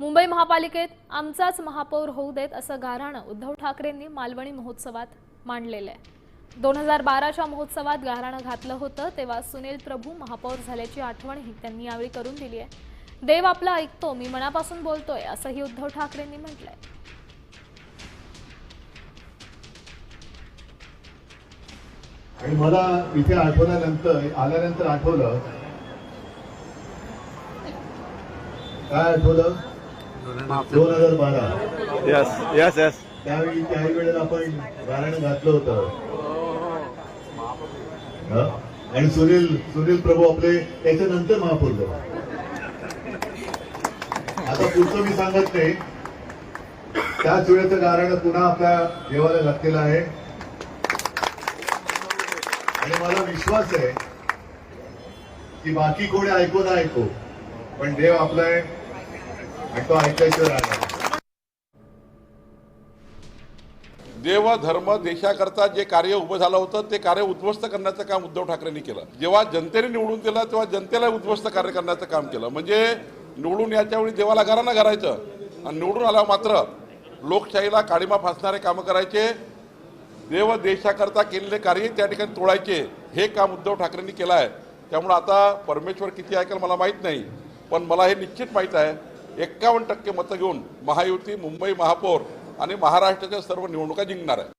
मुंबई महापालिकेत आमचाच महापौर होऊ देत असं गाऱ्हाणं उद्धव ठाकरेंनी मालवणी महोत्सवात मांडलेलं आहे. दोन हजार बाराच्या महोत्सवात गाऱ्हाणं घातलं होतं तेव्हा सुनील प्रभू महापौर झाल्याची आठवणही त्यांनी यावेळी करून दिली आहे. देव आपलं ऐकतो मी मनापासून बोलतोय असंही उद्धव ठाकरेंनी म्हटलंय. आणि मला इथे आठवल्यानंतर आल्यानंतर आठवलं. काय आठवलं? दोन हजार बारा. यस यस यस त्यावेळी त्याही वेळेला आपण गाणं घातलं होतं? आणि सुनील सुनील प्रभू आपले त्याच्यानंतर महापौर झाले आता पुढचं मी सांगत नाही. त्याच वेळेचं गाणं पुन्हा आपल्या देवाला घातलेलं आहे. आणि मला विश्वास आहे की बाकी कोणी ऐकू ना ऐकू पण देव आपलाय आणि तो राहणार देव धर्म देशाकरता जे कार्य उभं झालं होतं ते कार्य उद्ध्वस्त करण्याचं काम उद्धव ठाकरेंनी केलं. जेव्हा जनतेने निवडून दिलं तेव्हा जनतेला उद्ध्वस्त कार्य करण्याचं काम केलं. म्हणजे निवडून याच्यावेळी देवाला घरानं घरायचं आणि निवडून आल्यावर मात्र लोकशाहीला काळीमा फासणारे कामं करायचे. देव देशाकरता केलेले कार्य त्या ठिकाणी तोडायचे. हे काम उद्धव ठाकरेंनी केलं आहे. त्यामुळं आता परमेश्वर किती ऐकेल मला माहीत नाही. पण मला हे निश्चित माहीत आहे एक्कावन्न टक्के मतं घेऊन महायुती मुंबई महापौर आणि महाराष्ट्राच्या सर्व निवडणुका जिंकणार आहे.